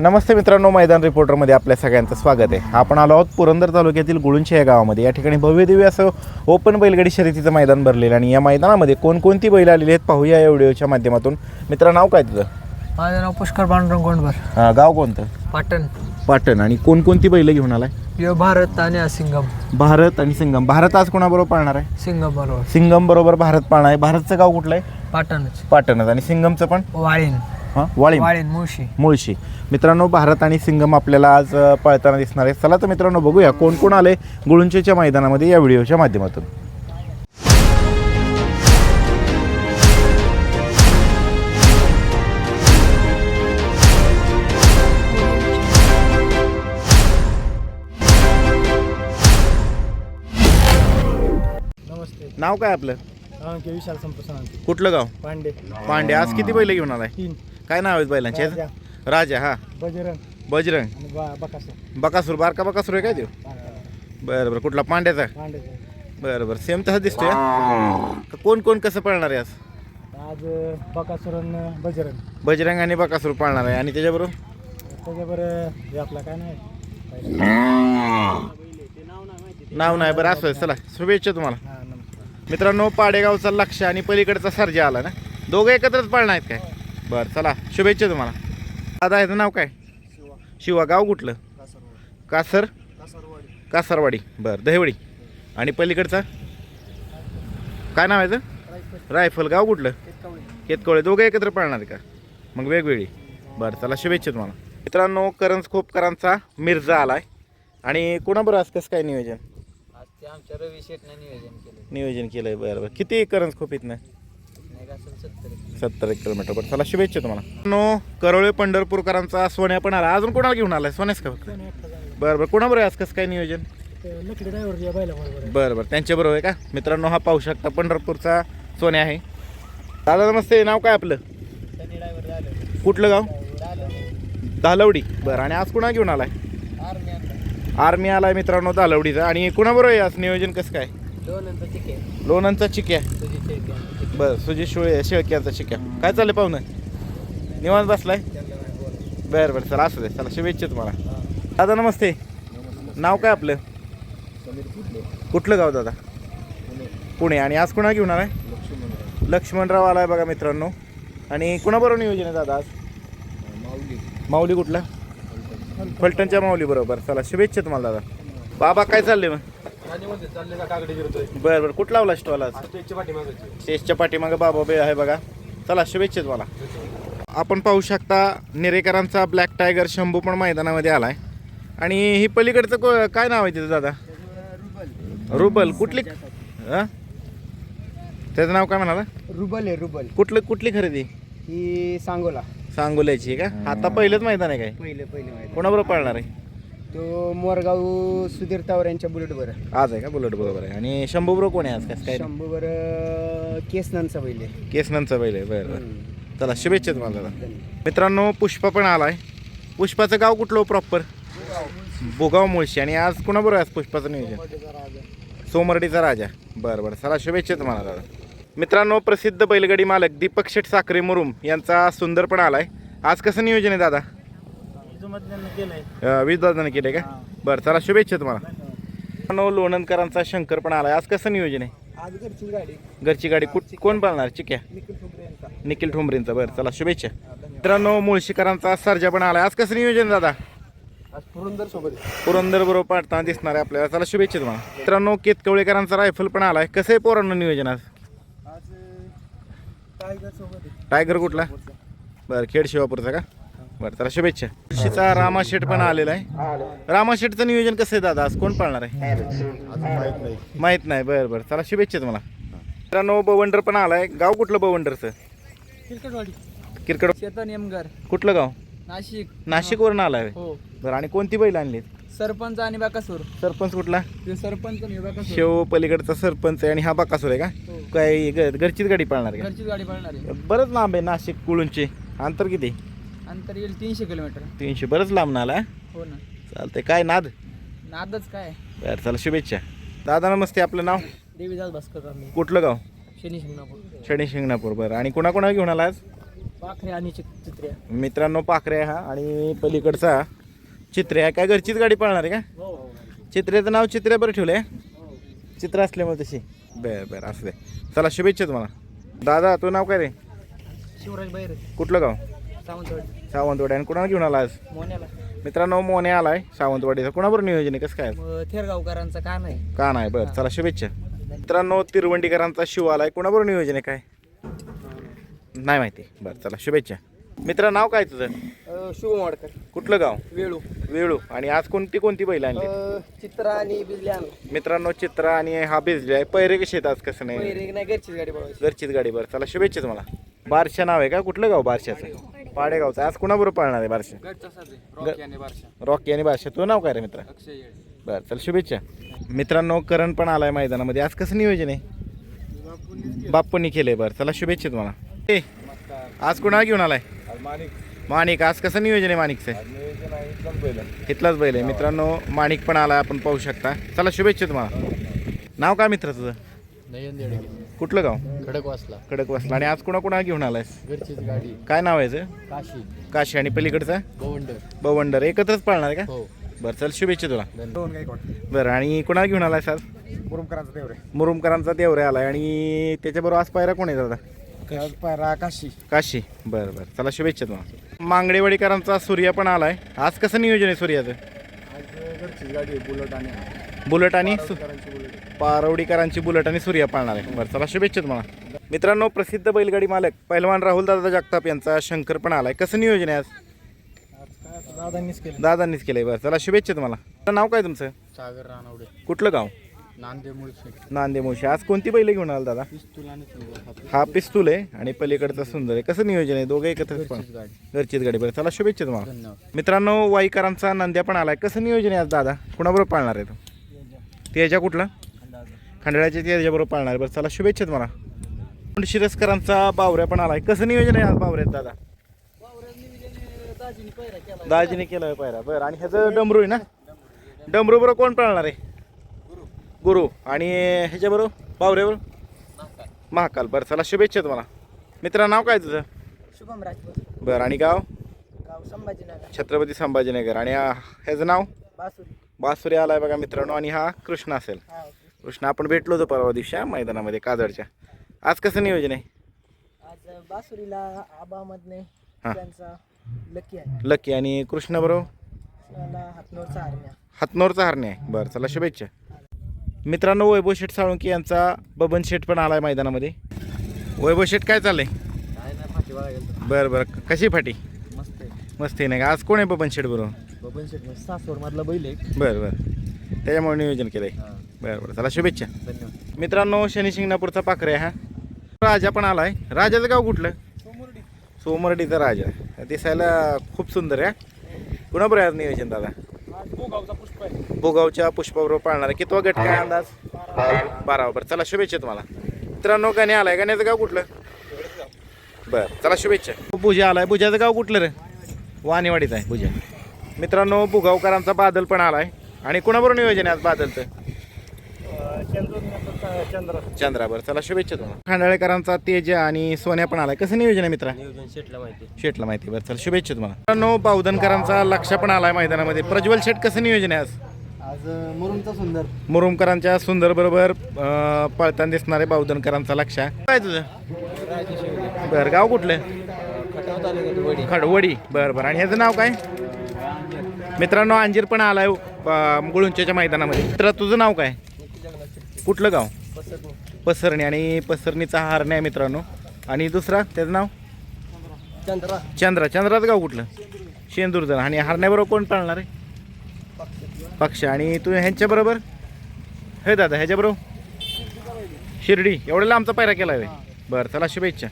नमस्ते मित्रांनो मैदान रिपोर्टरमध्ये आपल्या सगळ्यांचं स्वागत आहे. आपण आलो आहोत पुरंदर तालुक्यातील गुळुंचे या गावामध्ये. या ठिकाणी भव्यदिव्य असं ओपन बैलगाडी शर्यतीचं मैदान भरलेलं आणि या मैदानामध्ये कोणकोणती बैल आलेली आहेत पाहूया या व्हिडिओच्या माध्यमातून. मित्रा नाव काय तुझं? माझं नाव पुष्कर पांडुरंग गोंडभर अं, गाव कोणतं? पाटण. पाटण. आणि कोणकोणती बैल घेऊन आलाय? यो भारत आणि सिंगम. भारत आणि सिंगम. भारत आज कोणाबरोबर पाळणार आहे? सिंगम बरोबर. सिंगम बरोबर भारत पाळणार आहे. भारतचं गाव कुठलं आहे? पाटणच. पाटणच. आणि सिंगमचं पण? वाळीन. हां? वाळी वाळीन मुळशी. मुळशी. मित्रांनो भारत आणि सिंगम आपल्याला आज अ, पळताना दिसणार आहे चला तर मित्रांनो बघूया कोण कोण आले गुळुंचेच्या मैदानामध्ये या व्हिडिओच्या माध्यमातून. नमस्ते. नाव काय आपलं? विशाल संप्रसाद कुठलं गाव? पांडे. पांडे. आज किती बैल घेऊन आलाय? तीन. काय नाव आहेत बैलांचे? राजा. हा. बजरंग. बजरंग. आणि बकासूर. बकासूर बारका बकासूर आहे काय देऊ बरं बरं. कुठला? पांड्याचा? पांडे बरं बरं. सेम तसं दिसतोय? कोण कोण कसं पळणार आहे आज? आज बकासूर आणि बजरंग. बजरंग आणि बकासूर पाळणार आहे. आणि त्याच्याबरोबर? त्याच्यावर हे आपला काय नाही. नाव नाही. बरं असं आहे. चला शुभेच्छा तुम्हाला. हा नमस्कार. मित्रांनो पाडेगावचा लक्ष आणि पलीकडचा सर्जा आला ना? दोघं एकत्रच पाळणार आहेत काय? बरं चला शुभेच्छा तुम्हाला. दादा ह्याचं नाव काय? शिवा. गाव कुठलं? कासर? कासरवाडी. बरं दहेवडी. आणि पलीकडचा? काय नाव आहे याचं? रायफल. गाव कुठलं? केतकवळे दोघं एकत्र पाळणार का? मग वेगवेगळी. बरं चला शुभेच्छा तुम्हाला. मित्रांनो करंज खोपकरांचा मिर्झा आलाय. आणि कोणाबरोबर आज कसं काय नियोजन? आज ते आमच्या रवी शेटने नियोजन केलं नियोजन केलंय बरं बरं. किती करंज खोप इथनं? सत्तर एक किलोमीटर बरं चला शुभेच्छा तुम्हाला. नो करोळे पंढरपूरकरांचा सोन्या पण आला. अजून कोणाला घेऊन आलाय? सोन्यास का बरं बरं. कोणाबरोबर आहे आज? कसं काय नियोजन? बरं बरं. त्यांच्याबरोबर आहे का? मित्रांनो हा पाहू शकता पंढरपूरचा सोन्या आहे. दादा नमस्ते. नाव काय आपलं? कुठलं गाव? दालवडी बरं आणि आज कुणा घेऊन आलाय? आर्मी आलाय. मित्रांनो दालवडीचा आणि कुणाबरोबर आहे आज? नियोजन कसं काय? आहे लोणंदचा चिक्या आहे. बरं सुजित शुळे शेळक्यांचा चिक्या काय चाललंय पाहुणं? निवांत बसलाय. बरं बरं चला असू दे चला शुभेच्छा तुम्हाला. दादा नमस्ते. नाव काय आपलं? कुठलं? गाव दादा? पुणे. आणि आज कुणा घेऊन आलाय? लक्ष्मणराव. आलाय बघा मित्रांनो. आणि कुणाबरोबर नियोजन आहे दादा आज? माऊली. कुठला? फलटणच्या माऊली बरोबर. चला शुभेच्छा तुम्हाला दादा. बाबा काय चाललंय मग? बरं बरं. कुठला लावला स्टॉल आज? स्टेजच्या पाठीमागं बाबा बे आहे बघा. चला शुभेच्छा तुम्हाला. आपण पाहू शकता नेरेकरांचा ब्लॅक टायगर शंभू पण मैदानामध्ये आलाय. आणि ही पलीकडचं को- काय नाव आहे तिथं दादा? रुबल. कुठली हा? त्याचं नाव काय म्हणाला? रुबल आहे रुबल. कुठलं कुठली खरेदी? ही सांगोला. सांगोल्याची आहे का? आता पहिलंच मैदान आहे काय? पहिले पहिले माहिती कोणाबरोबर पाळणार आहे? तो मोरगाव सुधीर तावर यांच्या बुलेटवर आज आहे का बुलेट बरोबर आहे? आणि शंभू बरोबर कोण आहे आज? काय काय? शंभूवर केसनांचा पहिले केसनंचा बैल आहे बरं बरं. चला शुभेच्छा तुम्हाला दादा. मित्रांनो पुष्पा पण आलाय. पुष्पाचं गाव कुठलं प्रॉपर भोगाव मुळशी. आणि आज कुणाबरोबर आहे आज पुष्पाचं नियोजन? सोमर्डीचा राजा. बरं बरं. चला शुभेच्छा तुम्हाला दादा. मित्रांनो प्रसिद्ध बैलगाडी मालक दीपक शेठ साखरे मुरुम यांचा सुंदर पण आलाय. आज कसं नियोजन आहे दादा? वीज दादाने केले का? बरं चला शुभेच्छा तुम्हाला. लोणंदकरांचा शंकर पण आलाय. आज कसं नियोजन आहे? आज घरची गाडी. कुठ कोण पाळणार? चिक्या. निखिल ठोंबरेंचा. बरं चला शुभेच्छा. मित्रांनो मुळशीकरांचा सर्जा पण आलाय. आज कसं नियोजन दादा? पुरंदर सोबत पुरंदर बरोबर पाडताना दिसणार आहे आपल्याला. चला शुभेच्छा तुम्हाला. मित्रांनो केतकवळेकरांचा रायफल पण आलाय. कसं आहे पोरांना नियोजन आज? आज टायगर सोबत टायगर कुठला? बरं खेड शिवापूरचा का? बरं चला शुभेच्छा. मुळशीचा रामाशेठ पण आलेला आहे. रामाशेठचं नियोजन कसं आहे दादा? आज कोण पाळणार आहे? माहीत नाही. बरं बरं. चला शुभेच्छा तुम्हाला. मित्रांनो बवंडर पण आलाय. गाव कुठलं बवंडरचं? किरकटवाडी किरकड चेतन यमगर कुठलं गाव? नाशिक. नाशिकवरून आलाय हो. बरं आणि कोणती बैल आणली सरपंच आणि बाकासूर. सरपंच कुठला? सरपंच शेव पलीकडचा सरपंच आहे आणि हा बाकासूर आहे का? हो. काय घ- घरचीच गाडी पाळणार का? घरचीच गाडी पळणार आहे. बरंच लांब आहे नाशिक कुळूंचे. अंतर किती? अंतर येईल तीनशे किलोमीटर. तीनशे बरंच लांब ना आला हो ना. चालतंय काय नाद? नादच काय? बरं चला शुभेच्छा. दादा नमस्ते आपलं नाव? देवीदास भास्कर आम्ही कुठलं गाव? शनी शिंगणापूर. शनी शिंगणापूर बरं. आणि कोणाकोणा घेऊन आला आज पाखरे आणि चित्र्या मित्रांनो पाखरे हा आणि पलीकडचा चित्रे काय घरचीच गाडी पळणार आहे का? हो चित्र्याचं नाव चित्रे बरं ठेवलं आहे चित्र असल्यामुळे तशी. बरं बरं असं दे. चला शुभेच्छा तुम्हाला. दादा तू नाव काय रे? शिवराज बैर. कुठलं गाव? सावंतवाडी. सावंतवाडी आणि कुणाला घेऊन आला आज मोन्याला. मित्रांनो मोने आलाय सावंतवाडीचा. कुणाबरोबर नियोजन आहे? कसं काय? मग थेरगावकरांचा का नाही का नाही? बरं चला शुभेच्छा. मित्रांनो तिरवंडीकरांचा शिव आलाय. कुणाबरोबर नियोजन आहे काय? नाही माहिती. बरं चला शुभेच्छा. मित्र नाव काय तुझं? शिवमाडकर कुठलं गाव? वेळू. वेळू. आणि आज कोणती कोणती बैल आणली? चित्रा आणि बिजली आणलं. मित्रांनो चित्र आणि हा भिजले आहे. पैरे कसे आहेत आज? कसं नाही? घरचीच गाडी बघायची घरचीच गाडी. बरं चला शुभेच्छा तुम्हाला. बारशा नाव आहे का? कुठलं गाव बारशाचं? पाडेगावचं. आज कुणाबरोबर पाळणार आहे बारशा? रॉकी आणि बारशा. रॉकी आणि बारशा. तू नाव काय रे मित्र? अक्षय बरं चल शुभेच्छा. मित्रांनो करण पण आलाय मैदानामध्ये. आज कसं नियोजन आहे? बाप्पूंनी केलंय. बरं चला शुभेच्छा तुम्हाला. ए आज कुणाला घेऊन आलाय? माणिक. आज कसं नियोजन आहे माणिकचं? इथलाच बैल आहे. मित्रांनो माणिक पण आलाय. आपण पाहू शकता. चला शुभेच्छा तुम्हाला. नाव काय मित्र तुझं नयन देडगे कुठलं गाव? खडक वाचला आणि आज कुणा कुणा घेऊन आलायस? घरचीच गाडी. काय नाव आहे याचं? काशी. काशी. आणि पलीकडचं? गोवंडर बवंडर. एकत्रच पाळणार आहे का? हो. बरं चल शुभेच्छा तुला. दोन बरं आणि कुणाला घेऊन आलाय आज? मुरुमकरांचा देवरे. मुरुमकरांचा देवरे आलाय. आणि त्याच्याबरोबर आज पायरा कोण आहे दादा? पायरा काशी. काशी. बरं बरं. चला शुभेच्छा तुम्हाला. मांगडेवाडीकरांचा सूर्य पण आलाय. आज कसं नियोजन आहे सूर्याचं? आज घरचीच गाडी आहे बुलट आणि बुलेट आणि सु- बुलट. पारवडीकरांची बुलेट आणि सूर्य पाळणार आहे. बरं चला शुभेच्छा तुम्हाला. मित्रांनो प्रसिद्ध बैलगाडी मालक पहिलवान राहुल दादा जगताप यांचा शंकर पण आलाय. कसं नियोजन आहे आज? दादांनीच केलं दादांनीच केलंय. बरं चला शुभेच्छा तुम्हाला. नाव काय तुमचं? सागर रानवडे. कुठलं गाव? नांदे मुळशे. नांदे मोशी आज कोणती बैल घेऊन आला दादा? हा पिस्तूल. आहे आणि पलीकडचा सुंदर आहे. कसं नियोजन आहे? दोघं एकत्र पण. घरचीच गाडी. बरं चला शुभेच्छा तुम्हाला. मित्रांनो वाईकरांचा नंद्या पण आलाय. कसं नियोजन आहे आज दादा? कुणाबरोबर पाळणार आहे तो? तेजा कुठला? खंडाळ्याच्या तेजाबरोबर पाळणार आहे. बरं चला शुभेच्छा तुम्हाला. शिरस्करांचा बावऱ्या पण आलाय. कसं नियोजन आहे आज बावऱ्यात दादा? दाजीने केलं आहे पायरा. बरं आणि ह्याचं डमरू आहे ना? डमरू बरोबर कोण पाळणार आहे? गुरु. आणि ह्याच्याबरोबर बावऱ्याबरोबर महाकाल. बरं चला शुभेच्छा तुम्हाला. मित्रा नाव काय तुझं? शुभम राजपूत. बरं आणि गाव? गाव संभाजीनगर. छत्रपती संभाजीनगर. आणि ह्याचं नाव? बासुरी. बासुरी आलाय बघा मित्रांनो आणि हा कृष्ण असेल. कृष्ण आपण भेटलो होतो परवा दिवशी मैदानामध्ये काजडच्या आज कसं नियोजन आहे? आज बासुरीला आबामधने हा. त्यांचा लकी आहे. लकी. आणि कृष्ण बरोबर? त्याला हातनोरचा हरण्या हातनोरचा हरणे आहे. बरं चला शुभेच्छा. मित्रांनो वैभव शेठ साळुंकी यांचा बबन शेठ पण आलाय मैदानामध्ये. वैभव शेठ काय चाललंय? काय नाही फाटी बघा गेलं बरं बरं. कशी फाटी? मस्त आहे. मस्त आहे नाही का? आज कोण आहे बबन शेठ बरोबर? बबन शेट सासवड मधला बैल आहे. बरं बरं. त्याच्यामुळे नियोजन केलंय. बरं बरं. चला शुभेच्छा. धन्यवाद. मित्रांनो शनी शिंगणापूरचा पाखरे हा. राजा पण आलाय. राजाचं गाव कुठलं? सोमर्डीचा राजा. दिसायला खूप सुंदर आहे कुणाबरोबर आज नियोजन दादा. भोगावच्या पुष्पाबरोबर पाळणार आहे कितवा गट काय अंदाज? बारा बरं चला शुभेच्छा तुम्हाला. मित्रांनो गाणे आलाय. गाण्याचं गाव कुठलं? बरं चला शुभेच्छा. पूजा आलाय. पूजाचं गाव कुठलं रे? वाणीवाडीचं आहे पूजा. मित्रांनो बुगावकरांचा बादल पण आलाय. आणि कुणाबरोबर नियोजन आहे आज बादलचं? चंद्राबर चला शुभेच्छा तुम्हाला. खांडाळेकरांचा तेज आणि सोन्या पण आलाय. कसं नियोजन आहे मित्रा? नियोजन शेटला माहिती शेटला माहिती बरं चला शुभेच्छा तुम्हाला. मित्रांनो बावधनकरांचा लक्ष पण आलाय मैदानामध्ये. प्रज्वल शेट कसं नियोजन आहे आज? आज मुरुमचा सुंदर. मुरुमकरांच्या सुंदर बरोबर पळताना दिसणारे बावधनकरांचा लक्ष काय तुझं? बरं गाव कुठलं? खडवडी बरं बरं. आणि ह्याचं नाव काय? मित्रांनो अंजीर पण आलाय गुळुंच्याच्या मैदानामध्ये. मित्रा तुझं नाव काय? कुठलं गाव? पसरणी. आणि पसरणीचा हार नाही मित्रांनो. आणि दुसरा त्याचं नाव? चंद्रा. चंद्रा. चंद्राचं गाव कुठलं? शेंदूरजण आणि हरण्याबरोबर कोण पाळणार आहे? पक्ष. आणि तू ह्यांच्याबरोबर हे दादा ह्याच्याबरोबर शिर्डी. एवढ्याला आमचा पायरा केला आहे बरं चला शुभेच्छा.